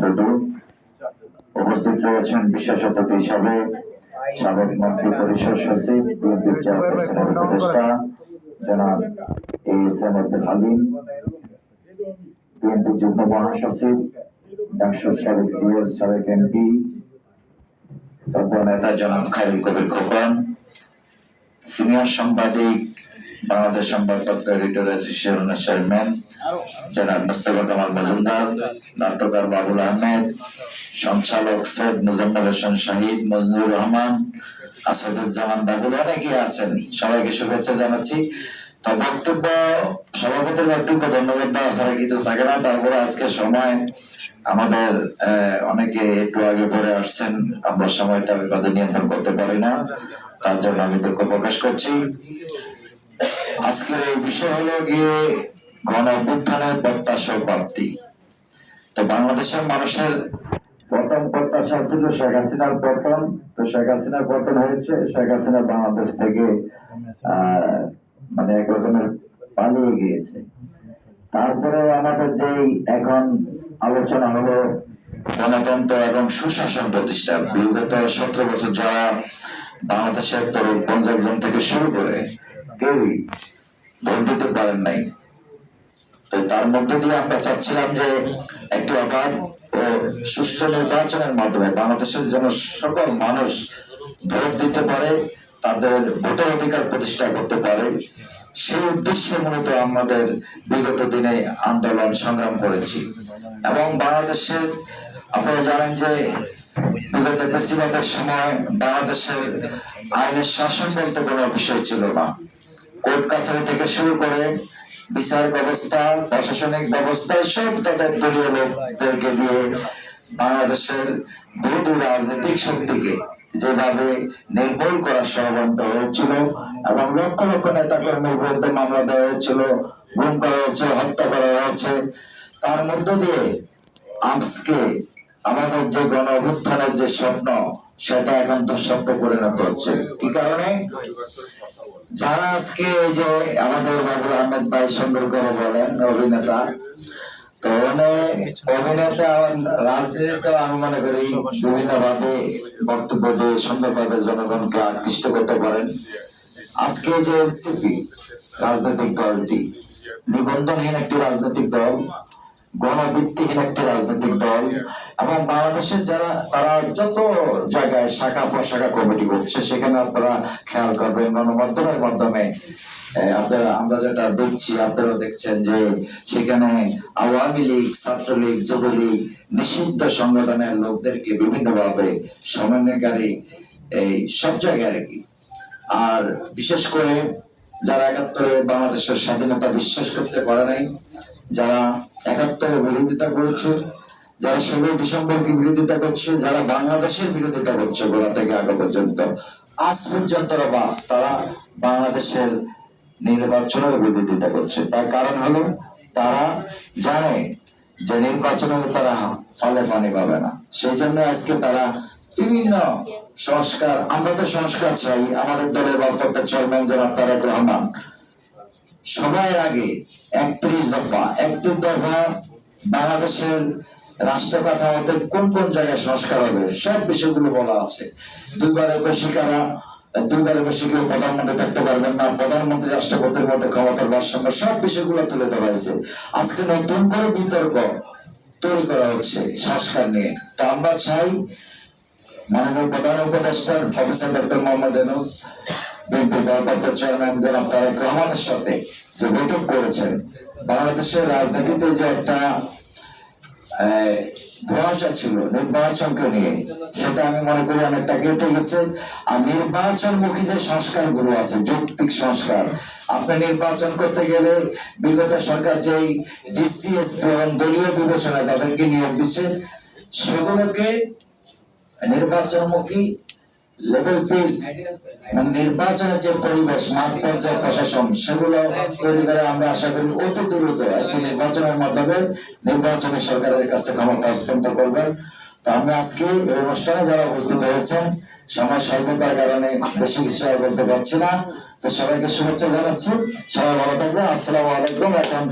টুডু উপস্থিত রয়েছেন বিশ্ব শতাব্দী হিসাবে সাবেক মন্ত্রী পরিষদ সচিব, বিএনপি চেয়ারপারসনের উপদেষ্টা, জনাব আব্দুল হালিম, বিএনপি যুগ্ম মহাসচিব সাবেক জিএস সাবেক এমপি জনাব খালিদ কবির খোকন, সিনিয়র সাংবাদিক বাংলাদেশ সংবাদপত্র এডিটর অ্যাসোসিয়েশনের চেয়ারম্যান, জনাব মোস্তফা কামাল মজুমদার, নাট্যকার বাবুল আহমেদ, সঞ্চালক সৈয়দ মুজাম্মেল হোসেন শাহিদ, মজনুর রহমান, আসাদুজ্জামান বাবুল অনেকেই আছেন। সবাইকে শুভেচ্ছা জানাচ্ছি। তো বক্তব্য, সভাপতির বক্তব্য ধন্যবাদ দেওয়া ছাড়া কিছু থাকে না। তারপরে আজকে সময় আমাদের অনেকে একটু আগে পরে আসছেন। আমরা সময়টা আমি নিয়ন্ত্রণ করতে পারি না। তার জন্য আমি দুঃখ প্রকাশ করছি। আজকের এই বিষয় হলো গিয়ে গণ অভ্যুত্থানের প্রত্যাশা প্রাপ্তি। তো বাংলাদেশের মানুষের প্রথম প্রত্যাশা ছিল শেখ হাসিনার পতন। তো শেখ হাসিনার পতন হয়েছে। শেখ হাসিনা বাংলাদেশ থেকে মানে এক রকমের পালিয়ে গিয়েছে। তারপরে আমাদের যে এখন আলোচনা হলো গণতন্ত্র এবং সুশাসন প্রতিষ্ঠা বিগত সতেরো বছর যারা বাংলাদেশের তরুণ পঞ্চাশ জন থেকে শুরু করে কেউই ভোট পারেন নাই। তো তার মধ্যে দিয়ে আমরা চাচ্ছিলাম যে একটি অবাধ ও সুষ্ঠু নির্বাচনের মাধ্যমে বাংলাদেশের যেন সকল মানুষ ভোট দিতে পারে, তাদের ভোটার অধিকার প্রতিষ্ঠা করতে পারে। সেই উদ্দেশ্যে মূলত আমাদের বিগত দিনে আন্দোলন সংগ্রাম করেছি। এবং বাংলাদেশের, আপনারা জানেন যে বিগত বেশিরভাগের সময় বাংলাদেশের আইনের শাসন বলতে কোনো বিষয় ছিল না। কোর্ট কাছারি থেকে শুরু করে বিচার ব্যবস্থা, প্রশাসনিক ব্যবস্থা, সব তাদের দলীয় লোকদেরকে দিয়ে বাংলাদেশের বহু রাজনৈতিক শক্তিকে যেভাবে নির্মূল করার ষড়যন্ত্র হয়েছিল এবং লক্ষ লক্ষ নেতা কর্মীর বিরুদ্ধে মামলা দেওয়া হয়েছিল, গুম করা হয়েছে, হত্যা করা হয়েছে। তার মধ্য দিয়ে আজকে আমাদের যে গণ অভ্যুত্থানের যে স্বপ্ন, সেটা এখন দুঃস্বপ্ন পরিণত হচ্ছে। কি কারণে? যারা আজকে এই যে আমাদের বাবুল আহমেদ ভাই সুন্দর করে বলেন, অভিনেতা, তো অভিনেতা রাজনীতিতে আমি মনে করি বিভিন্ন ভাবে বক্তব্য দিয়ে সুন্দরভাবে জনগণকে আকৃষ্ট করতে পারেন। আজকে যে এনসিপি, রাজনৈতিক দলটি, নিবন্ধনহীন একটি রাজনৈতিক দল, গণভিত্তিহীন একটি রাজনৈতিক দল এবং বাংলাদেশের যারা, তারা যত শাখা প্রশাখা কমিটি করছে সেখানে আপনারা খেয়াল করবেন গণমাধ্যমের মাধ্যমে। আপনারা, আমরা যেটা দেখছি আপনারাও দেখছেন যে সেখানে আওয়ামী লীগ, ছাত্রলীগ, যুবলীগ নিষিদ্ধ সংগঠনের লোকদেরকে বিভিন্নভাবে সমন্বয়কারী, এই সব জায়গায় আর কি। আর বিশেষ করে যারা একাত্তরে বাংলাদেশের স্বাধীনতা বিশ্বাস করতে পারে নাই, যারা একাত্তরে বিরোধিতা করেছে যারা ষোলোই ডিসেম্বরকে বিরোধিতা করছে, যারা বাংলাদেশের বিরোধিতা করছে গোড়া থেকে আগে পর্যন্ত, আজ পর্যন্ত তারা বাংলাদেশের নির্বাচনের বিরোধিতা করছে। তার কারণ হলো, তারা জানে যে নির্বাচনে তারা ফলে পানি পাবে না। সেই জন্য আজকে তারা বিভিন্ন সংস্কার, আমরা তো সংস্কার চাই, আমাদের দলের ভারপ্রাপ্ত চেয়ারম্যান জনাব তারেক রহমান সময়ের আগে একত্রিশ দফা একত্রিশ দফা বাংলাদেশের রাষ্ট্র কাঠামোতে কোন কোন জায়গায় সংস্কার হবে, সব বিষয়গুলো বলা আছে। দুইবারের বেশি কারা, দুইবারের বেশি কেউ প্রধানমন্ত্রী থাকতে পারবেন না, প্রধানমন্ত্রী রাষ্ট্রপতির মধ্যে ক্ষমতার ভারসাম্য, সব বিষয়গুলো তুলে ধরা হয়েছে। আজকে নতুন করে বিতর্ক তৈরি করা হচ্ছে সংস্কার নিয়ে। তা আমরা চাই মাননীয় প্রধান উপদেষ্টার, প্রফেসর ডক্টর মোহাম্মদ এনুস বিএনপি ভারপ্রাপ্ত চেয়ারম্যান জনাব তারেক রহমানের সাথে যে বৈঠক করেছেন। বাংলাদেশের রাজনীতিতে যে একটা ধোঁয়াশা ছিল নির্বাচনকে নিয়ে। সেটা আমি মনে করি অনেকটা কেটে গেছে। আর যে আছে, যৌক্তিক সংস্কার, আপনি নির্বাচন করতে গেলে বিগত সরকার যেই ডিসিএস এবং দলীয় বিবেচনা তাদেরকে নিয়োগ দিচ্ছে, সেগুলোকে নির্বাচনমুখী লেভেল মানে নির্বাচনের যে পরিবেশ মাঠ পর্যায়ে প্রশাসন, সেগুলো তৈরি করে আমরা আশা করি অতি দ্রুত একটি নির্বাচনের মাধ্যমে নির্বাচনী সরকারের কাছে ক্ষমতা হস্তান্তর করবেন তো আমি আজকে এই অনুষ্ঠানে যারা উপস্থিত হয়েছেন, সময় স্বল্পতার কারণে বেশি কিছু বলতে পারছি না। তো সবাইকে শুভেচ্ছা জানাচ্ছি। সবাই ভালো থাকবেন। আসসালামু আলাইকুম, এখন